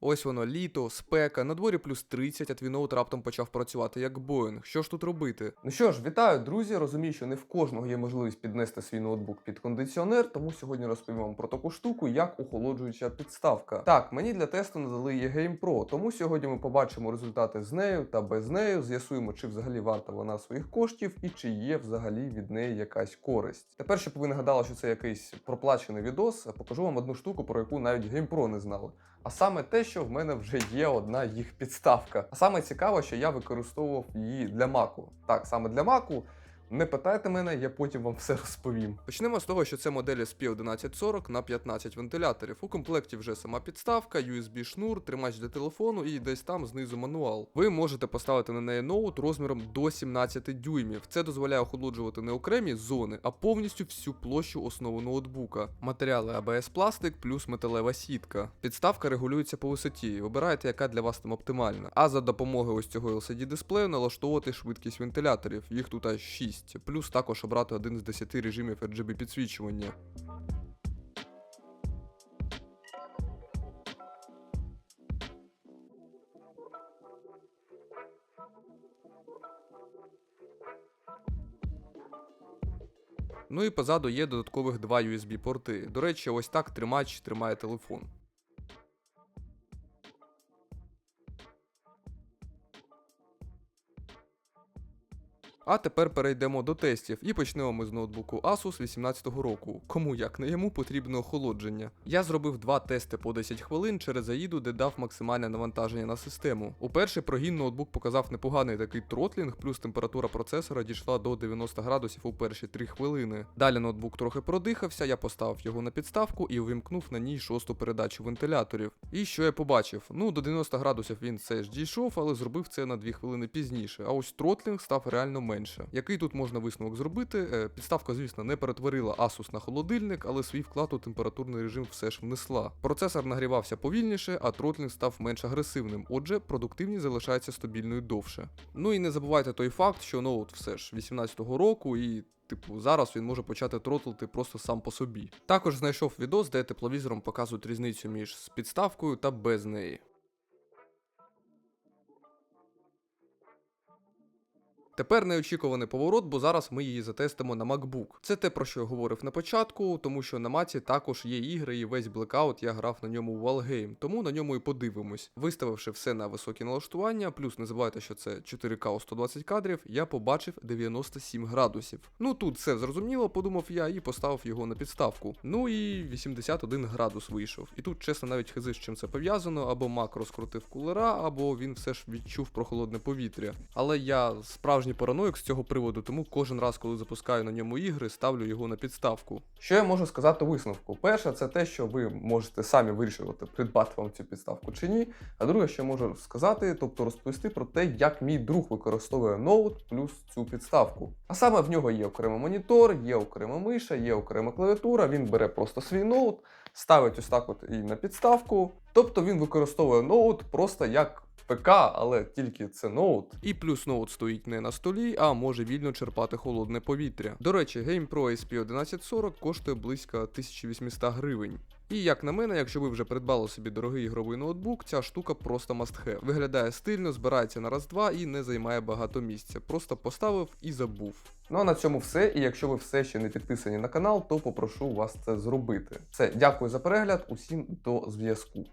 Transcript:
Ось воно літо, спека, на дворі плюс 30, а твій ноут раптом почав працювати як Боїнг. Що ж тут робити? Ну що ж, вітаю, друзі. Розумію, що не в кожного є можливість піднести свій ноутбук під кондиціонер, тому сьогодні розповім вам про таку штуку, як охолоджуюча підставка. Так, мені для тесту надали eGame Pro, тому сьогодні ми побачимо результати з нею та без нею. З'ясуємо, чи взагалі варта вона своїх коштів і чи є взагалі від неї якась користь. Тепер, щоб ви не гадали, що це якийсь проплачений відос, покажу вам одну штуку, про яку навіть GamePro не знали. А саме те, що в мене вже є одна їх підставка. А саме цікаво, що я використовував її для маку. Так, саме для маку. Не питайте мене, я потім вам все розповім. Почнемо з того, що це модель SP1140 на 15 вентиляторів. У комплекті вже сама підставка, USB-шнур, тримач для телефону і десь там знизу мануал. Ви можете поставити на неї ноут розміром до 17 дюймів. Це дозволяє охолоджувати не окремі зони, а повністю всю площу основу ноутбука. Матеріали ABS пластик плюс металева сітка. Підставка регулюється по висоті. Вибирайте, яка для вас там оптимальна. А за допомогою ось цього LCD дисплею налаштовувати швидкість вентиляторів. Їх тут аж 6. Плюс також обрати один з 10 режимів RGB підсвічування. Ну і позаду є додаткових два USB-порти. До речі, ось так тримач тримає телефон. А тепер перейдемо до тестів і почнемо ми з ноутбуку Asus 18-го року. Кому як не йому потрібне охолодження. Я зробив два тести по 10 хвилин через AIDу, де дав максимальне навантаження на систему. У перший прогін ноутбук показав непоганий такий тротлінг, плюс температура процесора дійшла до 90 градусів у перші 3 хвилини. Далі ноутбук трохи продихався, я поставив його на підставку і увімкнув на ній шосту передачу вентиляторів. І що я побачив? Ну, до 90 градусів він все ж дійшов, але зробив це на 2 хвилини пізніше. А ось тротлінг став реально менше. Який тут можна висновок зробити? Е, Підставка, звісно, не перетворила Asus на холодильник, але свій вклад у температурний режим все ж внесла. Процесор нагрівався повільніше, а тротлінг став менш агресивним. Отже, продуктивність залишається стабільною довше. Ну і не забувайте той факт, що ноут все ж 18-го року і. Типу, зараз він може почати тротлити просто сам по собі. Також знайшов відос, де тепловізором показують різницю між з підставкою та без неї. Тепер неочікуваний поворот, бо зараз ми її затестимо на MacBook. Це те, про що я говорив на початку, тому що на маці також є ігри, і весь Blackout я грав на ньому у Valheim, тому на ньому і подивимось. Виставивши все на високі налаштування, плюс не забувайте, що це 4К у 120 кадрів, я побачив 97 градусів. Ну тут все зрозуміло, подумав я і поставив його на підставку. Ну і 81 градус вийшов. І тут, чесно, навіть хизи з чим це пов'язано, або Mac розкрутив кулера, або він все ж відчув прохолодне повітря. Але я справжній параноїк з цього приводу, тому кожен раз, коли запускаю на ньому ігри, ставлю його на підставку. Що я можу сказати у висновку? Перше, це те, що ви можете самі вирішувати, придбати вам цю підставку чи ні. А друге, що я можу сказати, тобто розповісти про те, як мій друг використовує ноут плюс цю підставку. А саме в нього є окремий монітор, є окрема миша, є окрема клавіатура. Він бере просто свій ноут, ставить ось так от і на підставку. Тобто він використовує ноут просто як ПК, але тільки це ноут. І плюс ноут стоїть не на столі, а може вільно черпати холодне повітря. До речі, GamePro SP1140 коштує близько 1800 гривень. І як на мене, якщо ви вже придбали собі дорогий ігровий ноутбук, ця штука просто must have. Виглядає стильно, збирається на раз-два і не займає багато місця. Просто поставив і забув. Ну а на цьому все. І якщо ви все ще не підписані на канал, то попрошу вас це зробити. Все, дякую за перегляд, усім до зв'язку.